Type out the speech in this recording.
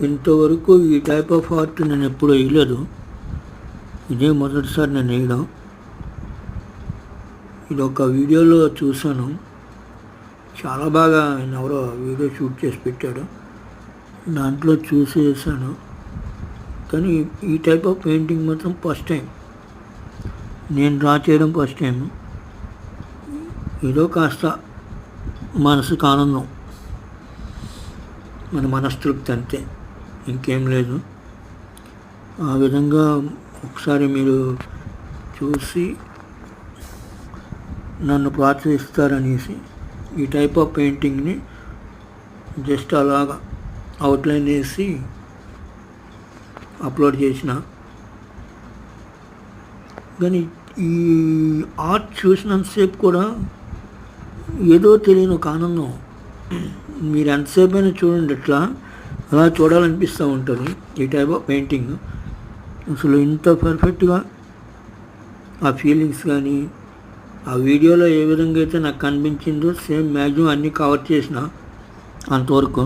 ఇంతవరకు ఈ type of art నేను ఎప్పుడూ వేయలేదు. ఇదే మొదటిసారి నేను వేయడం. ఇది ఒక వీడియోలో చూశాను. చాలా బాగా ఆయన ఎవరో వీడియో షూట్ చేసి పెట్టాడు. దాంట్లో చూసి వేసాను కానీ ఈ టైప్ ఆఫ్ పెయింటింగ్ మాత్రం ఫస్ట్ టైం నేను డ్రా చేయడం ఫస్ట్ టైం ఏదో కాస్త మనసుకు ఆనందం. మన మనస్తృప్తి అంతే. ఇంకేం లేదు. ఆ విధంగా ఒకసారి మీరు చూసి నన్ను ప్రోత్సహిస్తారనేసి ఈ టైప్ ఆఫ్ పెయింటింగ్ని జస్ట్ అలాగా అవుట్లైన్ వేసి అప్లోడ్ చేసిన. కానీ ఈ ఆర్ట్ చూసినంతసేపు కూడా ఏదో తెలియని ఒక ఆనందం. మీరు ఎంతసేపు అయినా చూడండి ఎట్లా అలా చూడాలనిపిస్తూ ఉంటుంది ఈ టైప్ ఆఫ్ పెయింటింగ్ అసలు ఇంత పర్ఫెక్ట్గా ఆ ఫీలింగ్స్ కానీ ఆ వీడియోలో ఏ విధంగా అయితే నాకు కనిపించిందో సేమ్ మ్యాక్సిమం అన్నీ కవర్ చేసిన అంతవరకు.